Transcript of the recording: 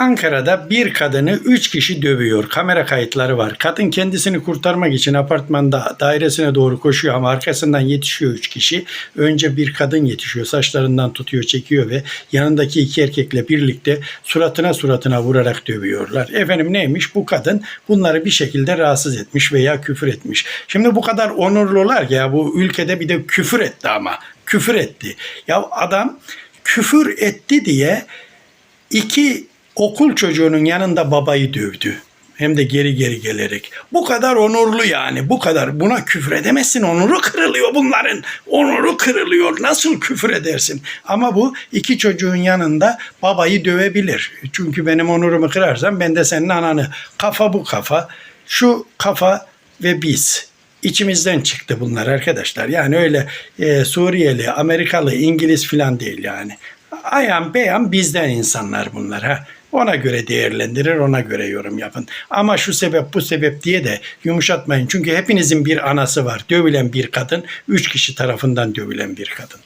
Ankara'da bir kadını üç kişi dövüyor. Kamera kayıtları var. Kadın kendisini kurtarmak için apartmanda dairesine doğru koşuyor ama arkasından yetişiyor üç kişi. Önce bir kadın yetişiyor. Saçlarından tutuyor, çekiyor ve yanındaki iki erkekle birlikte suratına suratına vurarak dövüyorlar. Efendim neymiş? Bu kadın bunları bir şekilde rahatsız etmiş veya küfür etmiş. Şimdi bu kadar onurlular ya bu ülkede bir de küfür etti ama. Küfür etti. Ya adam küfür etti diye iki okul çocuğunun yanında babayı dövdü. Hem de geri geri gelerek. Bu kadar onurlu yani. Bu kadar. Buna küfür edemezsin. Onuru kırılıyor bunların. Onuru kırılıyor. Nasıl küfür edersin? Ama bu iki çocuğun yanında babayı dövebilir. Çünkü benim onurumu kırarsan ben de senin ananı. Kafa bu kafa. Şu kafa ve biz. İçimizden çıktı bunlar arkadaşlar. Yani öyle e, Suriyeli, Amerikalı, İngiliz filan değil yani. Ayan beyan bizden insanlar bunlar ha. Ona göre değerlendirir, ona göre yorum yapın. Ama şu sebep bu sebep diye de yumuşatmayın. Çünkü hepinizin bir anası var. Dövülen bir kadın, üç kişi tarafından dövülen bir kadın.